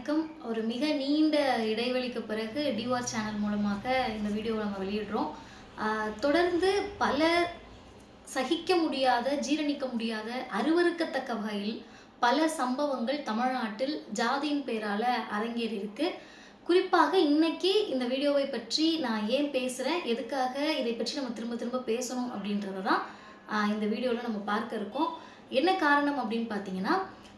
வணக்கம். ஒரு மிக நீண்ட இடைவெளிக்கு பிறகு டிவார் சேனல் மூலமாக இந்த வீடியோவை நம்ம வெளியிடுறோம். தொடர்ந்து பல சகிக்க முடியாத ஜீரணிக்க முடியாத அருவருக்கத்தக்க வகையில் பல சம்பவங்கள் தமிழ்நாட்டில் ஜாதியின் பெயரால் அரங்கேறி இருக்கு. குறிப்பாக இன்னைக்கு இந்த வீடியோவை பற்றி நான் ஏன் பேசுகிறேன் எதுக்காக இதை பற்றி நம்ம திரும்ப திரும்ப பேசணும் அப்படின்றத தான் இந்த வீடியோவில் நம்ம பார்க்க இருக்கோம். என்ன காரணம் அப்படின்னு பார்த்தீங்கன்னா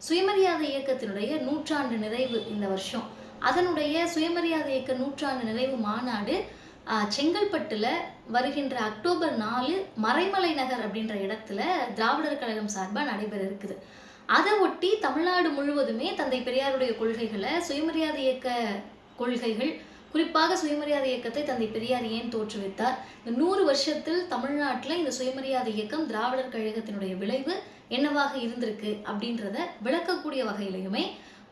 சுயமரியாதை இயக்கத்தினுடைய நூற்றாண்டு நிறைவு இந்த வருஷம். அதனுடைய சுயமரியாதை இயக்க நூற்றாண்டு நிறைவு மாநாடு செங்கல்பட்டில் செங்கல்பட்டுல வருகின்ற அக்டோபர் நாலு மறைமலை நகர் அப்படின்ற இடத்துல திராவிடர் கழகம் சார்பாக நடைபெற இருக்குது. அதை ஒட்டி தமிழ்நாடு முழுவதுமே தந்தை பெரியாருடைய கொள்கைகளை சுயமரியாதை இயக்க கொள்கைகள் குறிப்பாக சுயமரியாதை இயக்கத்தை தந்தை பெரியார் ஏன் தோற்றுவித்தார்? இந்த நூறு வருஷத்தில் தமிழ்நாட்டில் இந்த சுயமரியாதை இயக்கம் திராவிடர் கழகத்தினுடைய விளைவு என்னவாக இருந்திருக்கு அப்படின்றத விளக்கக்கூடிய வகையிலையுமே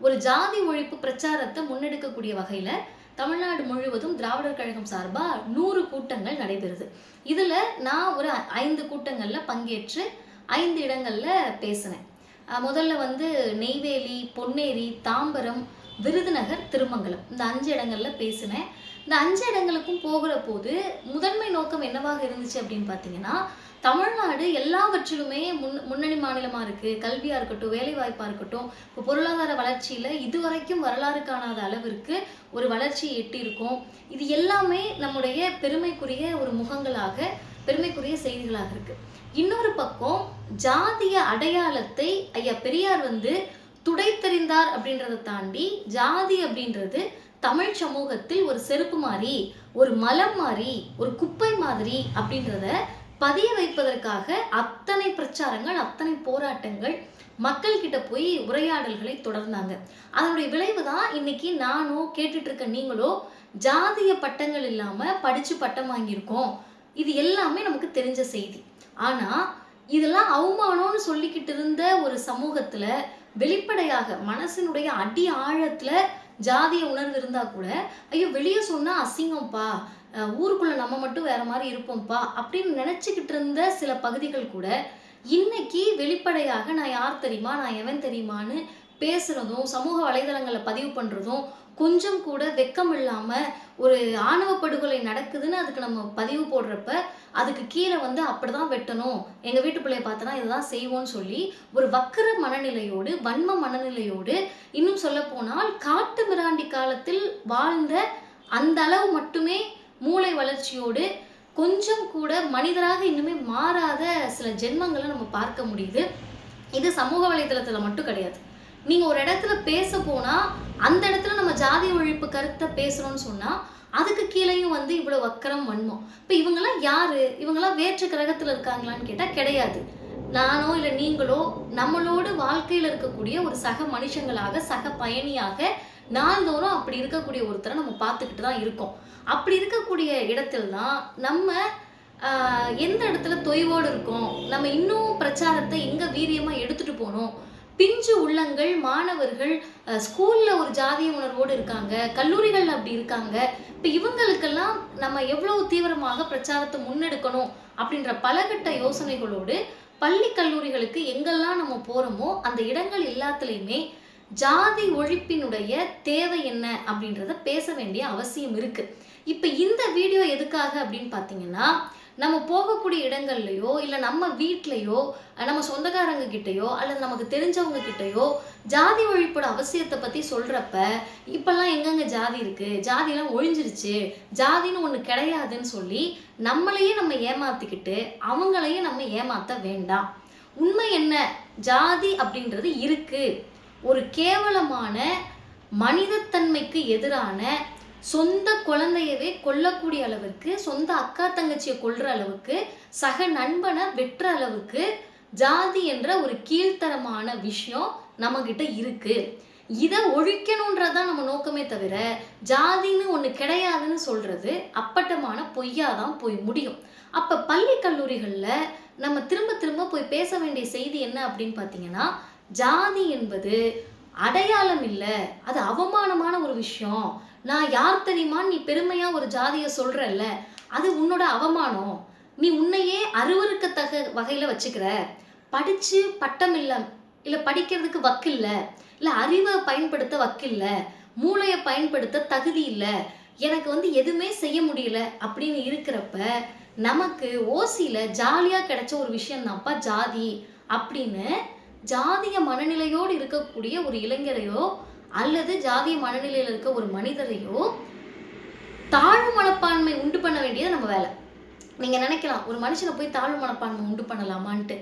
ஒரு ஜாதி ஒழிப்பு பிரச்சாரத்தை முன்னெடுக்கக்கூடிய வகையில தமிழ்நாடு முழுவதும் திராவிடர் கழகம் சார்பாக நூறு கூட்டங்கள் நடைபெறுது. இதில் நான் ஒரு ஐந்து கூட்டங்களில் பங்கேற்று ஐந்து இடங்களில் பேசினேன். முதல்ல வந்து நெய்வேலி பொன்னேரி தாம்பரம் விருதுநகர் திருமங்கலம் இந்த அஞ்சு இடங்களில் பேசினேன். இந்த அஞ்சு இடங்களுக்கும் போகிற போது முதன்மை நோக்கம் என்னவாக இருந்துச்சு அப்படின்னு பார்த்தீங்கன்னா தமிழ்நாடு எல்லாவற்றிலுமே முன் முன்னணி மாநிலமாக இருக்குது கல்வியாக இருக்கட்டும் வேலைவாய்ப்பாக இருக்கட்டும் இப்போ பொருளாதார வளர்ச்சியில் இதுவரைக்கும் வரலாறு காணாத அளவிற்கு ஒரு வளர்ச்சியை எட்டியிருக்கோம். இது எல்லாமே நம்முடைய பெருமைக்குரிய ஒரு முகங்களாக பெருமைக்குரிய செய்திகளாக இருக்குது இன்னொரு பக்கம் ஜாதிய அடையாளத்தை ஐயா பெரியார் வந்து துடைத்தெறிந்தார் அப்படின்றத தாண்டி ஜாதி அப்படின்றது தமிழ் சமூகத்தில் ஒரு செருப்பு மாதிரி ஒரு மலம் மாதிரி ஒரு குப்பை மாதிரி அப்படின்றத பதிய வைப்பதற்காக அத்தனை பிரச்சாரங்கள் அத்தனை போராட்டங்கள் மக்கள் கிட்ட போய் உரையாடல்களை தொடர்ந்தாங்க. அதனுடைய விளைவு தான் இன்னைக்கு நானோ கேட்டுட்டு இருக்க நீங்களோ ஜாதிய பட்டங்கள் இல்லாம படிச்சு பட்டம் வாங்கியிருக்கோம். இது எல்லாமே நமக்கு தெரிஞ்ச செய்தி. ஆனா இதெல்லாம் அவமானம்னு சொல்லிக்கிட்டு இருந்த ஒரு சமூகத்துல வெளிப்படையாக மனசினுடைய அடி ஆழத்துல ஜாதிய உணர்வு இருந்தா கூட ஐயோ வெளியே சொன்னா அசிங்கம்ப்பா ஊருக்குள்ளே ஊருக்குள்ள நம்ம மட்டும் வேற மாதிரி இருப்போம்ப்பா அப்படின்னு நினைச்சுக்கிட்டு இருந்த சில பகுதிகள் கூட இன்னைக்கு வெளிப்படையாக நான் யார் தெரியுமா நான் எவன் தெரியுமான்னு பேசுறதும் சமூக வலைதளங்களில் பதிவு பண்ணுறதும் கொஞ்சம் கூட வெக்கம் இல்லாமல் ஒரு ஆணவ படுகொலை நடக்குதுன்னு அதுக்கு நம்ம பதிவு போடுறப்ப அதுக்கு கீழே வந்து அப்படிதான் வெட்டணும். எங்கள் வீட்டு பிள்ளைய பார்த்தனா இதுதான் செய்வோம்னு சொல்லி ஒரு வக்கர மனநிலையோடு வன்ம மனநிலையோடு இன்னும் சொல்ல போனால் காட்டு மிராண்டி காலத்தில் வாழ்ந்த அந்த அளவு மட்டுமே மூளை வளர்ச்சியோடு கொஞ்சம் கூட மனிதராக இன்னுமே மாறாத சில ஜென்மங்களை நம்ம பார்க்க முடியுது. இது சமூக வலைதளத்தில் மட்டும் கிடையாது. நீங்க ஒரு இடத்துல பேச போனா அந்த இடத்துல நம்ம ஜாதி ஒழிப்பு கருத்தை பேசுறோம்னு சொன்னா அதுக்கு கீழேயும் வந்து இவ்வளவு வக்கரம் வன்மம். இப்ப இவங்கெல்லாம் யாரு? இவங்கெல்லாம் வேற்று கிரகத்துல இருக்காங்களான்னு கேட்டா கிடையாது. நானோ இல்லை நீங்களோ நம்மளோடு வாழ்க்கையில இருக்கக்கூடிய ஒரு சக மனுஷங்களாக சக பயணியாக நாள்தோறும் அப்படி இருக்கக்கூடிய ஒருத்தரை நம்ம பார்த்துக்கிட்டு தான் இருக்கோம். அப்படி இருக்கக்கூடிய இடத்துல தான் நம்ம எந்த இடத்துல தொய்வோடு இருக்கோம்? நம்ம இன்னும் பிரச்சாரத்தை எங்கே வீரியமாக எடுத்துகிட்டு போனோம்? பிஞ்சு உள்ளங்கள் மாணவர்கள் ஸ்கூலில் ஒரு ஜாதிய உணர்வோடு இருக்காங்க கல்லூரிகள் அப்படி இருக்காங்க. இப்போ இவங்களுக்கெல்லாம் நம்ம எவ்வளவு தீவிரமாக பிரச்சாரத்தை முன்னெடுக்கணும் அப்படின்ற பலகட்ட யோசனைகளோடு பள்ளி கல்லூரிகளுக்கு எங்கெல்லாம் நம்ம போகிறோமோ அந்த இடங்கள் எல்லாத்துலேயுமே ஜாதி ஒழிப்பினுடைய தேவை என்ன அப்படின்றத பேச வேண்டிய அவசியம் இருக்குது இப்போ இந்த வீடியோ எதுக்காக அப்படின்னு பார்த்தீங்கன்னா நம்ம போகக்கூடிய இடங்கள்லையோ இல்லை நம்ம வீட்லயோ நம்ம சொந்தக்காரங்க கிட்டயோ அல்லது நமக்கு தெரிஞ்சவங்க கிட்டயோ ஜாதி ஒழிப்போட அவசியத்தை பற்றி சொல்கிறப்ப இப்போல்லாம் எங்கெங்க ஜாதி இருக்குது ஜாதிலாம் ஒழிஞ்சிருச்சு. ஜாதின்னு ஒன்று கிடையாதுன்னு சொல்லி நம்மளையே நம்ம ஏமாற்றிக்கிட்டு அவங்களையும் நம்ம ஏமாற்ற வேண்டாம். உண்மை என்ன? ஜாதி அப்படின்றது இருக்குது ஒரு கேவலமான மனிதத்தன்மைக்கு எதிரான சொந்த குழந்தையவே கொல்லக்கூடிய அளவுக்கு சொந்த அக்கா தங்கச்சியை கொல்ற அளவுக்கு சக நண்பனை வெட்டுற அளவுக்கு ஜாதி என்ற ஒரு கீழ்த்தரமான விஷயம் நம்மக்கிட்ட இருக்கு. இதை ஒழிக்கணுன்றதான் நம்ம நோக்கமே தவிர ஜாதின்னு ஒன்று கிடையாதுன்னு சொல்றது அப்பட்டமான பொய்யாதான் போய் முடியும். அப்ப பள்ளி கல்லூரிகளில் நம்ம திரும்ப திரும்ப போய் பேச வேண்டிய செய்தி என்ன அப்படின்னு பார்த்தீங்கன்னா ஜாதி என்பது அடையாளம் இல்லை அது அவமானமான ஒரு விஷயம். நான் யார் தெரியுமா நீ பெருமையாக ஒரு ஜாதியை சொல்கிறல்ல அது உன்னோட அவமானம். நீ உன்னையே அருவருக்கத்தக வகையில் வச்சுக்கிற. படித்து பட்டம் இல்லை இல்லை படிக்கிறதுக்கு வக்கு இல்லை அறிவை பயன்படுத்த வக்கு மூளையை பயன்படுத்த தகுதி இல்லை எனக்கு வந்து எதுவுமே செய்ய முடியல அப்படின்னு இருக்கிறப்ப நமக்கு ஓசியில் ஜாலியாக கிடைச்ச ஒரு விஷயம்தான்ப்பா ஜாதி. அப்படின்னு ஜாதிய மனநிலையோடு இருக்கக்கூடிய ஒரு இளைஞரையோ அல்லது ஜாதிய மனநிலையில் இருக்க ஒரு மனிதரையோ தாழ்வு மனப்பான்மை உண்டு பண்ண வேண்டியது நம்ம வேலை. நீங்கள் நினைக்கலாம் ஒரு மனுஷனை போய் தாழ்வு மனப்பான்மை உண்டு பண்ணலாமான்ட்டு.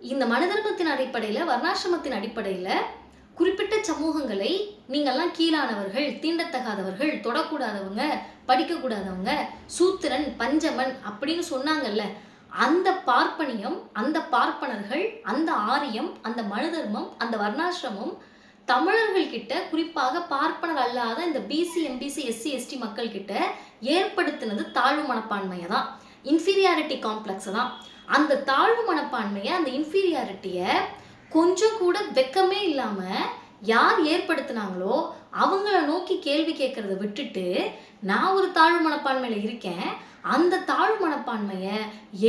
இந்த மனதர்மத்தின் அடிப்படையில் வர்ணாசிரமத்தின் அடிப்படையில் குறிப்பிட்ட சமூகங்களை நீங்கள்லாம் கீழானவர்கள் தீண்டத்தகாதவர்கள் தொடக்கூடாதவங்க படிக்கக்கூடாதவங்க சூத்திரன் பஞ்சமன் அப்படின்னு சொன்னாங்கல்ல அந்த பார்ப்பனியம் அந்த பார்ப்பனர்கள் அந்த ஆரியம் அந்த மனுதர்மம் அந்த வர்ணாசிரமம் தமிழர்கள் கிட்ட குறிப்பாக பார்ப்பனர் அல்லாத இந்த பிசி எம்பிசி எஸ்சி எஸ்டி மக்கள் கிட்ட ஏற்படுத்தினது தாழ்வு மனப்பான்மையை தான். இன்ஃபீரியாரிட்டி காம்ப்ளெக்ஸை தான். அந்த தாழ்வு மனப்பான்மையை அந்த இன்ஃபீரியாரிட்டியை கொஞ்சம் கூட வெக்கமே இல்லாமல் யார் ஏற்படுத்தினாங்களோ அவங்கள நோக்கி கேள்வி கேட்கறத விட்டுட்டு நான் ஒரு தாழ்வு மனப்பான்மையில் இருக்கேன். அந்த தாழ்வு மனப்பான்மையை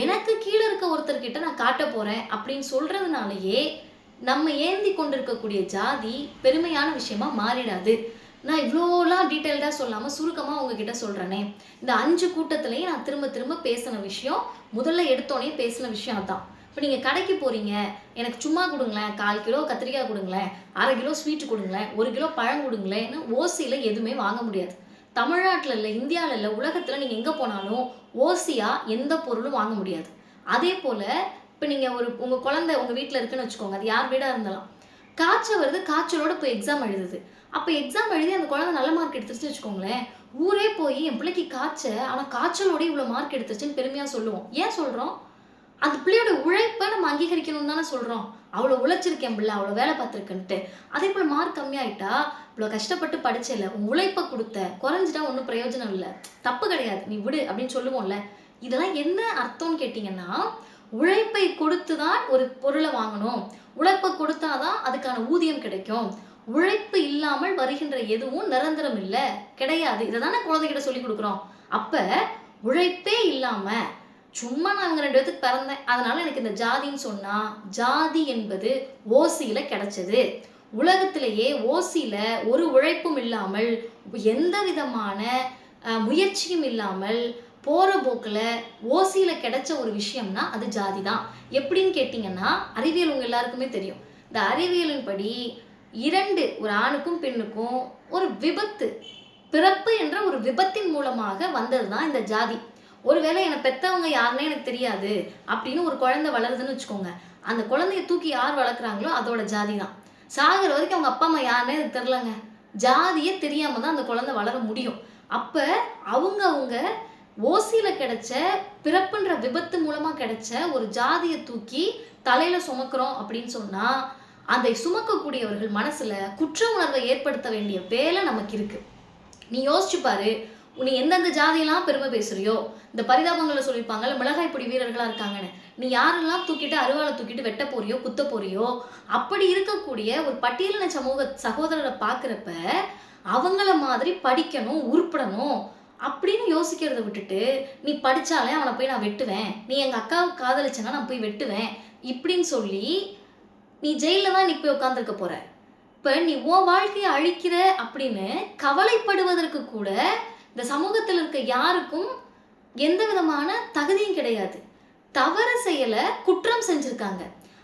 எனக்கு கீழே இருக்க ஒருத்தர்கிட்ட நான் காட்ட போகிறேன் அப்படின்னு சொல்கிறதுனாலேயே நம்ம ஏந்தி கொண்டிருக்கக்கூடிய ஜாதி பெருமையான விஷயமா மாறிடாது. நான் இவ்வளோலாம் டீட்டெயில்டாக சொல்லாமல் சுருக்கமாக உங்ககிட்ட சொல்கிறேனே இந்த அஞ்சு கூட்டத்துலேயும் நான் திரும்ப திரும்ப பேசின விஷயம் முதல்ல எடுத்தோடனே பேசின விஷயம் அதான். இப்போ நீங்கள் கடைக்கு போகிறீங்க எனக்கு சும்மா கொடுங்களேன் கால் கிலோ கத்திரிக்காய் கொடுங்களேன் அரை கிலோ ஸ்வீட் கொடுங்களேன் ஒரு கிலோ பழம் கொடுங்களேன்னு ஓசியில் எதுவுமே வாங்க முடியாது. தமிழ்நாட்டில் இல்லை இந்தியாவில் இல்லை உலகத்தில் நீங்கள் எங்கே போனாலும் ஓசியாக எந்த பொருளும் வாங்க முடியாது. அதே போல் இப்போ நீங்கள் ஒரு உங்கள் குழந்தை உங்கள் வீட்டில் இருக்குன்னு வச்சுக்கோங்க அது யார் வீடாக இருந்தாலும். காய்ச்சல் வருது காய்ச்சலோட போய் எக்ஸாம் எழுதுது. அப்போ எக்ஸாம் எழுதி அந்த குழந்தை நல்ல மார்க் எடுத்துருச்சு வச்சுக்கோங்களேன் ஊரே போய் என் பிள்ளைக்கு காய்ச்ச ஆனால் காய்ச்சலோட இவ்வளோ மார்க் எடுத்துருச்சுன்னு பெருமையாக சொல்லுவோம். ஏன் சொல்கிறோம் அந்த பிள்ளையோட உழைப்பை நம்ம அங்கீகரிக்கணும்னு தானே சொல்கிறோம் அவ்வளோ உழைச்சிருக்கேன் பிள்ளை அவ்வளோ வேலை பார்த்துருக்குன்ட்டு. அதே போல் மார்க் கம்மியாயிட்டா இவ்வளோ கஷ்டப்பட்டு படிச்சல உன் உழைப்பை கொடுத்த குறைஞ்சிட்டா ஒன்றும் பிரயோஜனம் இல்லை. தப்பு கிடையாது நீ விடு அப்படின்னு சொல்லுவோம்ல. இதெல்லாம் என்ன அர்த்தம்னு கேட்டிங்கன்னா உழைப்பை கொடுத்து தான் ஒரு பொருளை வாங்கணும். உழைப்பை கொடுத்தாதான் அதுக்கான ஊதியம் கிடைக்கும். உழைப்பு இல்லாமல் வருகின்ற எதுவும் நிரந்தரம் இல்லை. கிடையாது. இதை தானே குழந்தைகிட்ட சொல்லி கொடுக்குறோம். அப்ப உழைப்பே இல்லாம சும்மா நான் இவங்க ரெண்டு பேத்துக்கு பிறந்தேன். அதனால எனக்கு இந்த ஜாதின்னு சொன்னா ஜாதி என்பது ஓசியில கிடைச்சது. உலகத்திலேயே ஓசியில ஒரு உழைப்பும் இல்லாமல் எந்த விதமான முயற்சியும் இல்லாமல் போகிற போக்கில் ஓசியில் கிடைச்ச ஒரு விஷயம்னா அது ஜாதி தான் எப்படின்னு கேட்டிங்கன்னா அறிவியல் உங்கள் எல்லாருக்குமே தெரியும். இந்த அறிவியலின்படி இரண்டு ஒரு ஆணுக்கும் பெண்ணுக்கும் ஒரு விபத்து பிறப்பு என்ற ஒரு விபத்தின் மூலமாக வந்தது தான் இந்த ஜாதி. ஒருவேளை என்னை பெற்றவங்க யாருன்னே எனக்கு தெரியாது அப்படின்னு ஒரு குழந்தை வளருதுன்னு வச்சுக்கோங்க. அந்த குழந்தைய தூக்கி யார் வளர்க்குறாங்களோ அதோட ஜாதி தான் சாகிற வரைக்கும் அவங்க அப்பா அம்மா யாருன்னே எனக்கு தெரிலங்க ஜாதியே தெரியாமல் தான் அந்த குழந்தை வளர முடியும். அப்போ அவங்க அவங்க ஓசியில் கிடைச்ச பிறப்புன்ற விபத்து மூலமாக கிடைச்ச ஒரு ஜாதியை தூக்கி தலையில் சுமக்கிறோம் அப்படின்னு சொன்னால் அதை சுமக்கக்கூடியவர்கள் மனசில் குற்ற உணர்வை ஏற்படுத்த வேண்டிய வேலை நமக்கு இருக்குது நீ யோசிச்சு பாரு நீ எந்தெந்த ஜாதியெல்லாம் பெருமை பேசுறியோ இந்த பரிதாபங்களை சொல்லியிருப்பாங்கல்ல மிளகாய் பொடி வீரர்களாக இருக்காங்கன்னு நீ யாரெல்லாம் தூக்கிட்டு அருவாளை தூக்கிட்டு வெட்ட போறியோ குத்த போறியோ அப்படி இருக்கக்கூடிய ஒரு பட்டியலின சமூக சகோதரரை பார்க்குறப்ப அவங்கள மாதிரி படிக்கணும் உருப்படணும் அப்படின்னு யோசிக்கிறத விட்டுட்டு நீ படித்தாலே அவனை போய் நான் வெட்டுவேன். நீ எங்கள் அக்காவை காதலிச்சனா நான் போய் வெட்டுவேன். இப்படின்னு சொல்லி நீ ஜெயிலில் தான் நீ போய் உட்காந்துருக்க போகிற இப்போ நீ உன் வாழ்க்கையை அழிக்கிற அப்படின்னு கவலைப்படுவதற்கு கூட இந்த சமூகத்தில் இருக்க யாருக்கும் எந்த விதமான தகுதியும் கிடையாது. தவறு செயலை குற்றம் செஞ்சுருக்காங்க.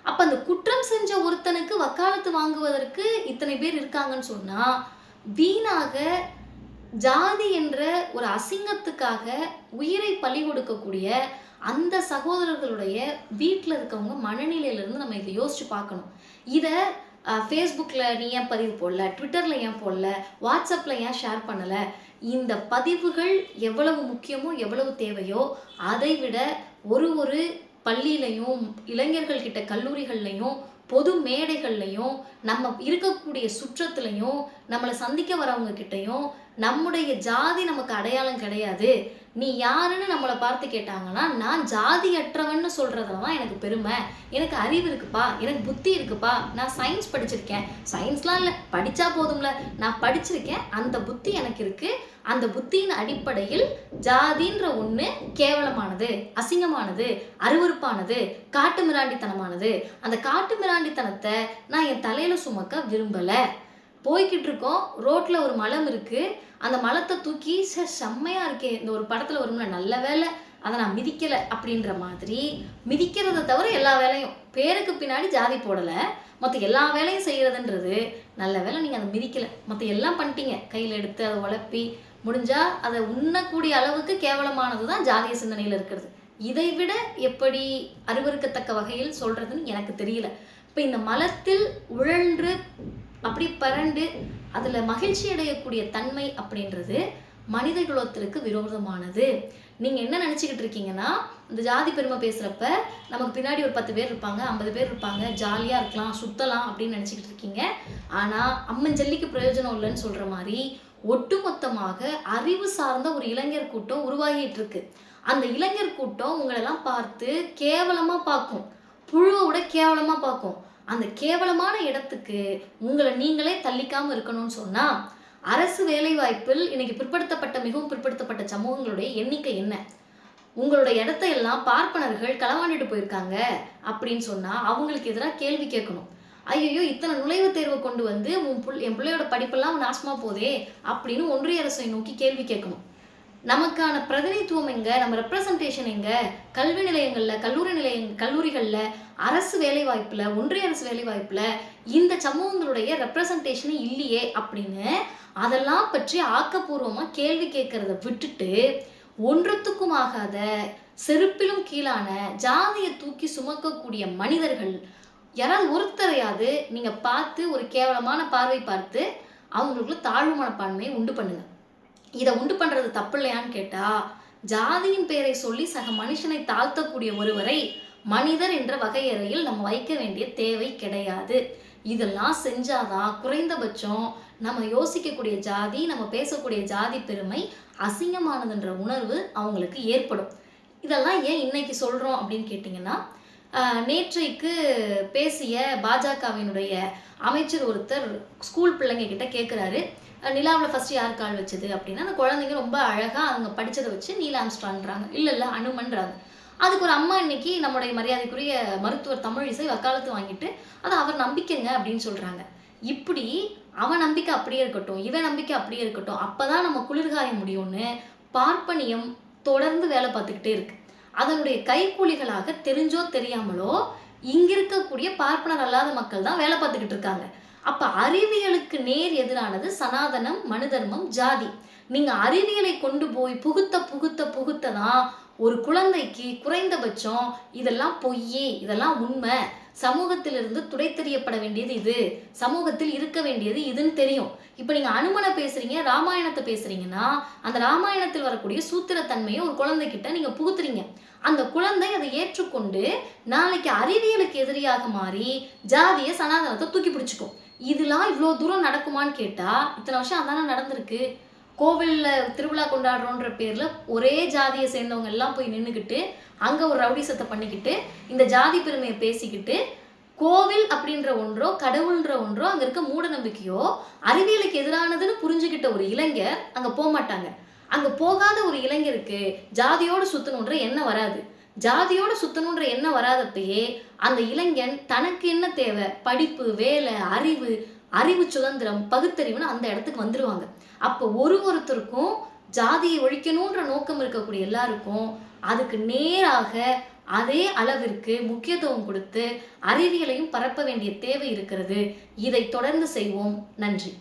அப்போ அந்த குற்றம் செஞ்ச ஒருத்தனுக்கு வக்காலத்து வாங்குவதற்கு இத்தனை பேர் இருக்காங்கன்னு சொன்னால் வீணாக ஜாதி என்ற ஒரு அசிங்கத்துக்காக உயிரை பலி கொடுக்கக்கூடிய அந்த சகோதரர்களுடைய வீட்டில் இருக்கவங்க மனநிலையிலேருந்து நம்ம இதை யோசிச்சு பார்க்கணும். இதை ஃபேஸ்புக்கில் நீ ஏன் பதிவு போடல? ட்விட்டரில் ஏன் போடல? வாட்ஸ்அப்பில் ஏன் ஷேர் பண்ணலை? இந்த பதிவுகள் எவ்வளவு முக்கியமோ எவ்வளவு தேவையோ அதை விட ஒரு ஒரு பள்ளியிலையும் இளைஞர்கள் கிட்ட கல்லூரிகள்லையும் பொது மேடைகள்லையும் நம்ம இருக்கக்கூடிய சுற்றத்துலையும் நம்மளை சந்திக்க வரவங்க கிட்டையும் நம்முடைய ஜாதி நமக்கு அடையாளம் கிடையாது. நீ யாருன்னு நம்மளை பார்த்து கேட்டாங்கன்னா நான் ஜாதியற்றவன்னு சொல்கிறதுல தான் எனக்கு பெருமை. எனக்கு அறிவு இருக்குப்பா எனக்கு புத்தி இருக்குப்பா. நான் சயின்ஸ் படிச்சிருக்கேன். சயின்ஸ்லாம் இல்லை படித்தா போதும்ல. நான் படிச்சிருக்கேன். அந்த புத்தி எனக்கு இருக்குது அந்த புத்தியின் அடிப்படையில் ஜாதின்ற ஒன்று கேவலமானது அசிங்கமானது அருவருப்பானது காட்டு மிராண்டித்தனமானது. அந்த காட்டு மிராண்டித்தனத்தை நான் என் தலையில் சுமக்க விரும்பலை. போய்கிட்டு இருக்கோம் ரோட்டில் ஒரு மலம் இருக்குது அந்த மலத்தை தூக்கி ச செம்மையாக இருக்கே. இந்த ஒரு படத்தில் வரும்ல நல்ல வேலை அதை நான் மிதிக்கலை. அப்படின்ற மாதிரி மிதிக்கிறத தவிர எல்லா வேலையும். பேருக்கு பின்னாடி ஜாதி போடலை. மற்ற எல்லா வேலையும் செய்கிறதுன்றது நல்ல வேலை நீங்கள் அதை மிதிக்கலை. மற்ற எல்லாம் பண்ணிட்டீங்க. கையில் எடுத்து அதை உழப்பி முடிஞ்சால் அதை உண்ணக்கூடிய அளவுக்கு கேவலமானது தான் ஜாதிய சிந்தனையில் இருக்கிறது. இதை விட எப்படி அருவருக்கத்தக்க வகையில் சொல்கிறதுன்னு எனக்கு தெரியல. இப்போ இந்த மலத்தில் உழன்று அப்படி பரண்டு அதில் மகிழ்ச்சி அடையக்கூடிய தன்மை அப்படின்றது மனித குலத்திற்கு விரோதமானது. நீங்கள் என்ன நினச்சிக்கிட்டு இருக்கீங்கன்னா இந்த ஜாதி பெருமை பேசுகிறப்ப நமக்கு பின்னாடி ஒரு பத்து பேர் இருப்பாங்க ஐம்பது பேர் இருப்பாங்க ஜாலியாக இருக்கலாம் சுத்தலாம் அப்படின்னு நினச்சிக்கிட்டு இருக்கீங்க. ஆனால் அம்மன் ஜல்லிக்கு பிரயோஜனம் இல்லைன்னு சொல்கிற மாதிரி ஒட்டுமொத்தமாக அறிவு சார்ந்த ஒரு இளைஞர் கூட்டம் உருவாகிட்டு இருக்கு. அந்த இளைஞர் கூட்டம் உங்களெல்லாம் பார்த்து கேவலமாக பார்க்கும். புழுவை விட கேவலமாக பார்க்கும். அந்த கேவலமான இடத்துக்கு உங்களை நீங்களே தள்ளிக்காமல் இருக்கணும்னு சொன்னால் அரசு வேலைவாய்ப்பில் இன்னைக்கு பிற்படுத்தப்பட்ட மிகவும் பிற்படுத்தப்பட்ட சமூகங்களுடைய எண்ணிக்கை என்ன? உங்களோட இடத்த எல்லாம் பார்ப்பனர்கள் களவாண்டுட்டு போயிருக்காங்க அப்படின்னு சொன்னால் அவங்களுக்கு எதிராக கேள்வி கேட்கணும். ஐயோ இத்தனை நுழைவுத் தேர்வை கொண்டு வந்து உன் புள் என் பிள்ளையோட படிப்பெல்லாம் நாசமாக போதே அப்படின்னு ஒன்றிய அரசை நோக்கி கேள்வி கேட்கணும். நமக்கான பிரதிநிதித்துவம் எங்கே? நம்ம ரெப்ரசன்டேஷன் எங்கே? கல்வி நிலையங்களில் கல்லூரி நிலைய கல்லூரிகளில் அரசு வேலைவாய்ப்பில் ஒன்றிய அரசு வேலைவாய்ப்பில் இந்த சமூகங்களுடைய ரெப்ரசன்டேஷனே இல்லையே அப்படின்னு அதெல்லாம் பற்றி ஆக்கப்பூர்வமாக கேள்வி கேட்கறத விட்டுட்டு ஒன்றுத்துக்கும் ஆகாத செருப்பிலும் கீழான ஜாதியை தூக்கி சுமக்கக்கூடிய மனிதர்கள் யாராவது ஒருத்தரையாவது நீங்கள் பார்த்து ஒரு கேவலமான பார்வை பார்த்து அவங்களுக்குள்ள தாழ்வு மனப்பான்மையை உண்டு பண்ணுங்கள் இதை உண்டு பண்ணுறது தப்பு இல்லையான்னு கேட்டா ஜாதியின் பெயரை சொல்லி சக மனுஷனை தாழ்த்தக்கூடிய ஒருவரை மனிதர் என்ற வகையறையில் நம்ம வைக்க வேண்டிய தேவை கிடையாது. இதெல்லாம் செஞ்சாதான் குறைந்தபட்சம் நம்ம யோசிக்கக்கூடிய ஜாதி நம்ம பேசக்கூடிய ஜாதி பெருமை அசிங்கமானதுன்ற உணர்வு அவங்களுக்கு ஏற்படும். இதெல்லாம் ஏன் இன்னைக்கு சொல்கிறோம் அப்படின்னு கேட்டிங்கன்னா நேற்றைக்கு பேசிய பாஜகவினுடைய அமைச்சர் ஒருத்தர் ஸ்கூல் பிள்ளைங்க கிட்ட கேட்குறாரு நிலாவில் ஃபர்ஸ்ட் யார் கால் வச்சது அப்படின்னா அந்த குழந்தைங்க ரொம்ப அழகாக அவங்க படித்ததை வச்சு நீலாம்ஸ்டான்றாங்க இல்லை இல்லை அனுமன்றாங்க. அதுக்கு ஒரு அம்மா இன்னைக்கு நம்முடைய மரியாதைக்குரிய மருத்துவர் தமிழிசை வக்காலத்து வாங்கிட்டு அதை அவர் நம்பிக்கைங்க அப்படின்னு சொல்கிறாங்க இப்படி அவன் நம்பிக்கை அப்படியே இருக்கட்டும் இவன் நம்பிக்கை அப்படியே இருக்கட்டும் அப்போ தான் நம்ம குளிர்காய முடியும்னு பார்ப்பனியம் தொடர்ந்து வேலை பார்த்துக்கிட்டே இருக்குது அதனுடைய கைக்கூலிகளாக தெரிஞ்சோ தெரியாமலோ இங்க இருக்கக்கூடிய பார்ப்பனர் அல்லாத மக்கள் தான் வேலை பார்த்துக்கிட்டு இருக்காங்க. அப்ப அறிவியலுக்கு நேர் எதிரானது சனாதனம் மனுதர்மம் ஜாதி. நீங்க அறிவியலை கொண்டு போய் புகுத்த புகுத்த புகுத்த தான் ஒரு குழந்தைக்கு குறைந்தபட்சம் இதெல்லாம் பொய்யே இதெல்லாம் உண்மை. சமூகத்திலிருந்து துடை தெரியப்பட வேண்டியது இது. சமூகத்தில் இருக்க வேண்டியது இதுன்னு தெரியும். இப்போ நீங்கள் அனுமனை பேசுறீங்க ராமாயணத்தை பேசுறீங்கன்னா அந்த ராமாயணத்தில் வரக்கூடிய சூத்திரத்தன்மையை ஒரு குழந்தைகிட்ட நீங்கள் புகுத்துறீங்க. அந்த குழந்தை அதை ஏற்றுக்கொண்டு நாளைக்கு அறிவியலுக்கு எதிரியாக மாறி ஜாதிய சனாதனத்தை தூக்கி பிடிச்சிக்கும். இதெல்லாம் இவ்வளோ தூரம் நடக்குமான்னு கேட்டால் இத்தனை வருஷம் அதானே நடந்திருக்கு. கோவிலில் திருவிழா கொண்டாடுறோன்ற பேரில் ஒரே ஜாதியை சேர்ந்தவங்க எல்லாம் போய் நின்றுக்கிட்டு அங்கே ஒரு ரவுடிசத்தை பண்ணிக்கிட்டு இந்த ஜாதி பெருமையை பேசிக்கிட்டு கோவில் அப்படின்ற ஒன்றோ கடவுள்ன்ற ஒன்றோ அங்கே இருக்க மூட நம்பிக்கையோ அறிவியலுக்கு எதிரானதுன்னு புரிஞ்சுக்கிட்ட ஒரு இளைஞர் அங்கே போக மாட்டாங்க. அங்கே போகாத ஒரு இளைஞருக்கு ஜாதியோடு சுற்றணுன்ற எண்ணம் வராது. ஜாதியோடு சுத்தணுன்ற எண்ணம் வராதப்பயே அந்த இளைஞன் தனக்கு என்ன தேவை? படிப்பு வேலை அறிவு அறிவு சுதந்திரம் பகுத்தறிவுன்னு அந்த இடத்துக்கு வந்துடுவாங்க அப்போ ஒரு ஒருத்தருக்கும் ஜாதியை ஒழிக்கணுன்ற நோக்கம் இருக்கக்கூடிய எல்லாருக்கும் அதுக்கு நேராக அதே அளவிற்கு முக்கியத்துவம் கொடுத்து அறிவியலையும் பரப்ப வேண்டிய தேவை இருக்கிறது. இதை தொடர்ந்து செய்வோம். நன்றி.